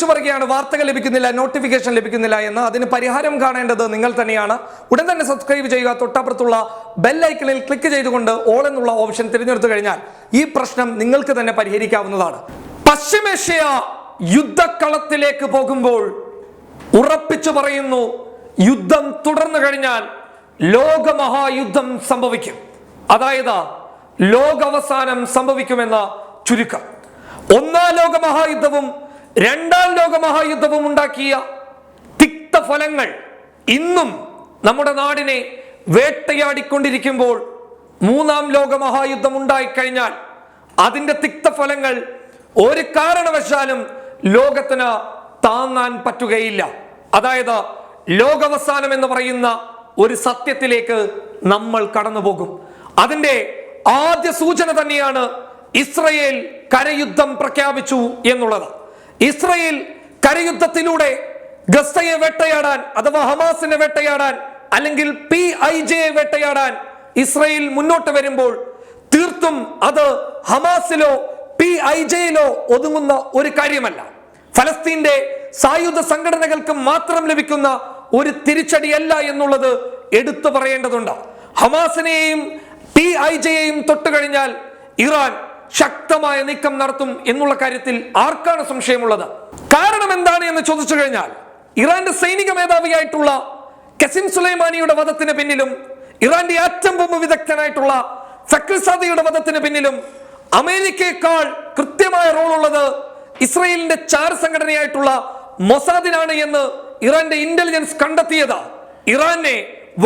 വിളിച്ചു പറയുകയാണ് വാർത്തകൾ ലഭിക്കുന്നില്ല നോട്ടിഫിക്കേഷൻ ലഭിക്കുന്നില്ല എന്ന് അതിന് പരിഹാരം കാണേണ്ടത് നിങ്ങൾ തന്നെയാണ്. ഉടൻ തന്നെ സബ്സ്ക്രൈബ് ചെയ്യുക. തൊട്ടപ്പുറത്തുള്ള ബെല്ലൈക്കണിൽ ക്ലിക്ക് ചെയ്തുകൊണ്ട് ഓൾ എന്നുള്ള ഓപ്ഷൻ തിരഞ്ഞെടുത്തു കഴിഞ്ഞാൽ ഈ പ്രശ്നം നിങ്ങൾക്ക് തന്നെ പരിഹരിക്കാവുന്നതാണ്. പശ്ചിമേഷ്യ യുദ്ധക്കളത്തിലേക്ക് പോകുമ്പോൾ ഉറപ്പിച്ചു പറയുന്നു യുദ്ധം തുടർന്നു കഴിഞ്ഞാൽ ലോകമഹായുദ്ധം സംഭവിക്കും. അതായത് ലോകാവസാനം സംഭവിക്കുമെന്ന ചുരുക്കം. ഒന്നാം ലോക മഹായുദ്ധവും രണ്ടാം ലോക മഹായുദ്ധവും ഉണ്ടാക്കിയ തിക്തഫലങ്ങൾ ഇന്നും നമ്മുടെ നാടിനെ വേട്ടയാടിക്കൊണ്ടിരിക്കുമ്പോൾ മൂന്നാം ലോക മഹായുദ്ധം ഉണ്ടായിക്കഴിഞ്ഞാൽ അതിന്റെ തിക്തഫലങ്ങൾ ഒരു കാരണവശാലും ലോകത്തിന് താങ്ങാൻ പറ്റുകയില്ല. അതായത് ലോകവസാനം എന്ന് പറയുന്ന ഒരു സത്യത്തിലേക്ക് നമ്മൾ കടന്നു പോകും അതിന്റെ ആദ്യ സൂചന തന്നെയാണ് ഇസ്രയേൽ കരയുദ്ധം പ്രഖ്യാപിച്ചു എന്നുള്ളത്. ഇസ്രയേൽ കരയുദ്ധത്തിലൂടെ ഗസ്തയെ വേട്ടയാടാൻ അഥവാ ഹമാസിനെ വേട്ടയാടാൻ അല്ലെങ്കിൽ പി ഐ ജെയെ വേട്ടയാടാൻ ഇസ്രയേൽ മുന്നോട്ട് വരുമ്പോൾ തീർത്തും അത് ഹമാസിലോ പി ഐ ജെയിലോ ഒതുങ്ങുന്ന ഒരു കാര്യമല്ല. ഫലസ്തീന്റെ സായുധ സംഘടനകൾക്ക് മാത്രം ലഭിക്കുന്ന ഒരു തിരിച്ചടിയല്ല എന്നുള്ളത് എടുത്തു പറയേണ്ടതുണ്ട്. ഹമാസിനെയും പി ഐ ജെയെയും തൊട്ടുകഴിഞ്ഞാൽ ഇറാൻ ശക്തമായ നീക്കം നടത്തും എന്നുള്ള കാര്യത്തിൽ ആർക്കാണ് സംശയമുള്ളത്? കാരണം എന്താണ് എന്ന് ചോദിച്ചു കഴിഞ്ഞാൽ ഇറാന്റെ സൈനിക മേധാവിയായിട്ടുള്ള കസിം സുലൈമാനിയുടെ വധത്തിന് പിന്നിലും ഇറാന്റെ ആറ്റം ബോംബ് വിദഗ്ധനായിട്ടുള്ള ഫക്രിസാദിയുടെ വധത്തിന് പിന്നിലും അമേരിക്കയെക്കാൾ കൃത്യമായ റോൾ ഉള്ളത് ഇസ്രയേലിന്റെ ചാർ സംഘടനയായിട്ടുള്ള മൊസാദിനാണ് എന്ന് ഇറാന്റെ ഇന്റലിജൻസ് കണ്ടെത്തിയത്. ഇറാനെ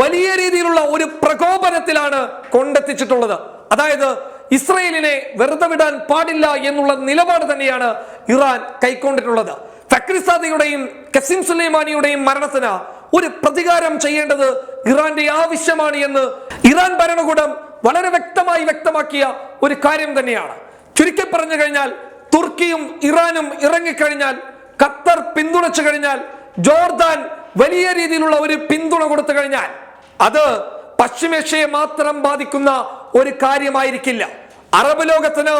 വലിയ രീതിയിലുള്ള ഒരു പ്രകോപനത്തിലാണ് കൊണ്ടെത്തിച്ചിട്ടുള്ളത്. അതായത് ഇസ്രയേലിനെ വെറുതെ വിടാൻ പാടില്ല എന്നുള്ള നിലപാട് തന്നെയാണ് ഇറാൻ കൈക്കൊണ്ടിട്ടുള്ളത്. ഫക്രിസാദിയുടെയും കസിം സുലൈമാനിയുടെയും മരണത്തിന് ഒരു പ്രതികാരം ചെയ്യേണ്ടത് ഇറാന്റെ ആവശ്യമാണ് എന്ന് ഇറാൻ ഭരണകൂടം വളരെ വ്യക്തമായി വ്യക്തമാക്കിയ ഒരു കാര്യം തന്നെയാണ്. ചുരുക്കി പറഞ്ഞു കഴിഞ്ഞാൽ തുർക്കിയും ഇറാനും ഇറങ്ങിക്കഴിഞ്ഞാൽ ഖത്തർ പിന്തുണച്ചു കഴിഞ്ഞാൽ ജോർദാൻ വലിയ രീതിയിലുള്ള ഒരു പിന്തുണ കൊടുത്തു കഴിഞ്ഞാൽ അത് പശ്ചിമേഷ്യയെ മാത്രം ബാധിക്കുന്ന ഒരു കാര്യമായിരിക്കില്ല. അറബ് ലോകത്തിന്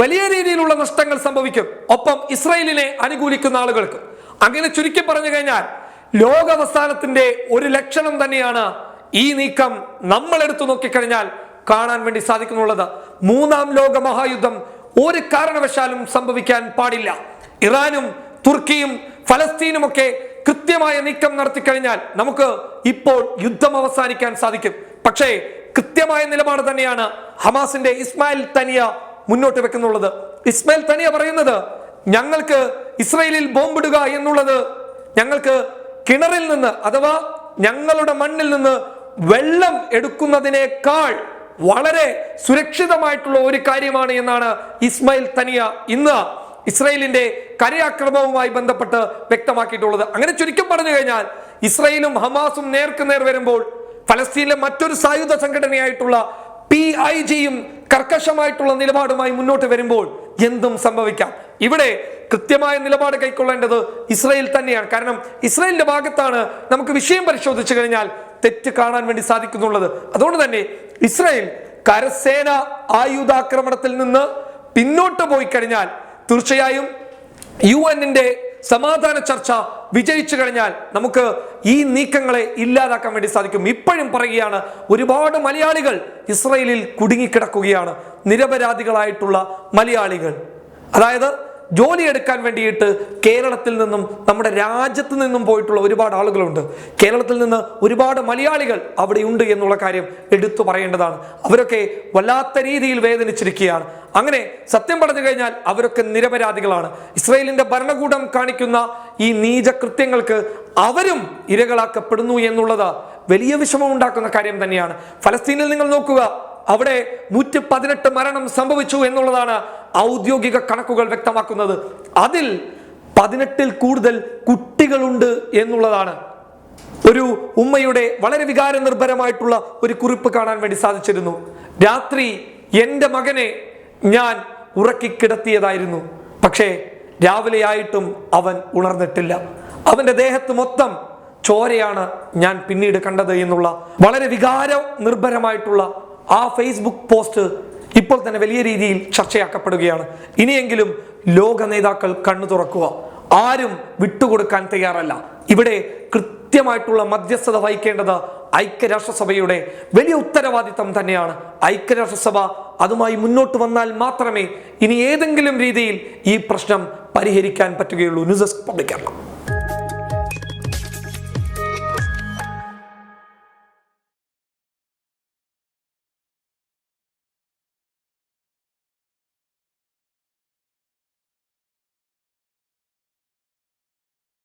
വലിയ രീതിയിലുള്ള നഷ്ടങ്ങൾ സംഭവിക്കും. ഒപ്പം ഇസ്രയേലിനെ അനുകൂലിക്കുന്ന ആളുകൾക്ക്. അങ്ങനെ ചുരുക്കി പറഞ്ഞു കഴിഞ്ഞാൽ ലോകാവസാനത്തിന്റെ ഒരു ലക്ഷണം തന്നെയാണ് ഈ നീക്കം നമ്മൾ എടുത്തു നോക്കിക്കഴിഞ്ഞാൽ കാണാൻ വേണ്ടി സാധിക്കുന്നുള്ളത്. മൂന്നാം ലോക മഹായുദ്ധം ഒരു കാരണവശാലും സംഭവിക്കാൻ പാടില്ല. ഇറാനും തുർക്കിയും ഫലസ്തീനും ഒക്കെ കൃത്യമായ നീക്കം നടത്തി കഴിഞ്ഞാൽ നമുക്ക് ഇപ്പോൾ യുദ്ധം അവസാനിക്കാൻ സാധിക്കും. പക്ഷേ കൃത്യമായ നിലപാട് തന്നെയാണ് ഹമാസിന്റെ ഇസ്മായിൽ തനിയ മുന്നോട്ട് വെക്കുന്നുള്ളത്. ഇസ്മായിൽ തനിയ പറയുന്നത് ഞങ്ങൾക്ക് ഇസ്രയേലിൽ ബോംബിടുക എന്നുള്ളത് ഞങ്ങൾക്ക് കിണറിൽ നിന്ന് അഥവാ ഞങ്ങളുടെ മണ്ണിൽ നിന്ന് വെള്ളം എടുക്കുന്നതിനേക്കാൾ വളരെ സുരക്ഷിതമായിട്ടുള്ള ഒരു കാര്യമാണ് എന്നാണ് ഇസ്മായിൽ തനിയ ഇന്ന് ഇസ്രയേലിന്റെ കരയാക്രമവുമായി ബന്ധപ്പെട്ട് വ്യക്തമാക്കിയിട്ടുള്ളത്. അങ്ങനെ ചുരുക്കം പറഞ്ഞു കഴിഞ്ഞാൽ ഇസ്രയേലും ഹമാസും നേർക്ക് നേർ വരുമ്പോൾ ഫലസ്തീനിലെ മറ്റൊരു സായുധ സംഘടനയായിട്ടുള്ള പി ഐ ജിയും കർക്കശമായിട്ടുള്ള നിലപാടുമായി മുന്നോട്ട് വരുമ്പോൾ എന്തും സംഭവിക്കാം. ഇവിടെ കൃത്യമായ നിലപാട് കൈക്കൊള്ളേണ്ടത് ഇസ്രയേൽ തന്നെയാണ്. കാരണം ഇസ്രയേലിന്റെ ഭാഗത്താണ് നമുക്ക് വിഷയം പരിശോധിച്ചു കഴിഞ്ഞാൽ തെറ്റ് കാണാൻ വേണ്ടി സാധിക്കുന്നുള്ളത്. അതുകൊണ്ട് തന്നെ ഇസ്രയേൽ കരസേന ആയുധാക്രമണത്തിൽ നിന്ന് പിന്നോട്ട് പോയി കഴിഞ്ഞാൽ തീർച്ചയായും യു എന്നിന്റെ സമാധാന ചർച്ച വിജയിച്ചു കഴിഞ്ഞാൽ നമുക്ക് ഈ നീക്കങ്ങളെ ഇല്ലാതാക്കാൻ വേണ്ടി സാധിക്കും. ഇപ്പോഴും പറയുകയാണ് ഒരുപാട് മലയാളികൾ ഇസ്രയേലിൽ കുടുങ്ങിക്കിടക്കുകയാണ്. നിരപരാധികളായിട്ടുള്ള മലയാളികൾ. അതായത് ജോലി എടുക്കാൻ വേണ്ടിയിട്ട് കേരളത്തിൽ നിന്നും നമ്മുടെ രാജ്യത്ത് നിന്നും പോയിട്ടുള്ള ഒരുപാട് ആളുകളുണ്ട്. കേരളത്തിൽ നിന്ന് ഒരുപാട് മലയാളികൾ അവിടെ ഉണ്ട് എന്നുള്ള കാര്യം എടുത്തു പറയേണ്ടതാണ്. അവരൊക്കെ വല്ലാത്ത രീതിയിൽ വേദനിച്ചിരിക്കുകയാണ്. അങ്ങനെ സത്യം പറഞ്ഞു കഴിഞ്ഞാൽ അവരൊക്കെ നിരപരാധികളാണ്. ഇസ്രയേലിന്റെ ഭരണകൂടം കാണിക്കുന്ന ഈ നീചകൃത്യങ്ങൾക്ക് അവരും ഇരകളാക്കപ്പെടുന്നു എന്നുള്ളത് വലിയ വിഷമം ഉണ്ടാക്കുന്ന കാര്യം തന്നെയാണ്. ഫലസ്തീനിൽ നിങ്ങൾ നോക്കുക അവിടെ നൂറ്റി പതിനെട്ട് മരണം സംഭവിച്ചു എന്നുള്ളതാണ് ഔദ്യോഗിക കണക്കുകൾ വ്യക്തമാക്കുന്നത് അതിൽ പതിനെട്ടിൽ കൂടുതൽ കുട്ടികളുണ്ട് എന്നുള്ളതാണ്. ഒരു ഉമ്മയുടെ വളരെ വികാര നിർഭരമായിട്ടുള്ള ഒരു കുറിപ്പ് കാണാൻ വേണ്ടി സാധിച്ചിരുന്നു. രാത്രി എന്റെ മകനെ ഞാൻ ഉറക്കി കിടത്തിയതായിരുന്നു. പക്ഷേ രാവിലെയായിട്ടും അവൻ ഉണർന്നിട്ടില്ല. അവന്റെ ദേഹത്ത് മൊത്തം ചോരയാണ് ഞാൻ പിന്നീട് കണ്ടത് എന്നുള്ള വളരെ വികാര നിർഭരമായിട്ടുള്ള ആ ഫേസ്ബുക്ക് പോസ്റ്റ് ഇപ്പോൾ തന്നെ വലിയ രീതിയിൽ ചർച്ചയാക്കപ്പെടുകയാണ്. ഇനിയെങ്കിലും ലോക നേതാക്കൾ കണ്ണു തുറക്കുക. ആരും വിട്ടുകൊടുക്കാൻ തയ്യാറല്ല. ഇവിടെ കൃത്യമായിട്ടുള്ള മധ്യസ്ഥത വഹിക്കേണ്ടത് ഐക്യരാഷ്ട്രസഭയുടെ വലിയ ഉത്തരവാദിത്തം തന്നെയാണ്. ഐക്യരാഷ്ട്രസഭ അതുമായി മുന്നോട്ട് വന്നാൽ മാത്രമേ ഇനി ഏതെങ്കിലും രീതിയിൽ ഈ പ്രശ്നം പരിഹരിക്കാൻ പറ്റുകയുള്ളൂ. News desk public Keralam.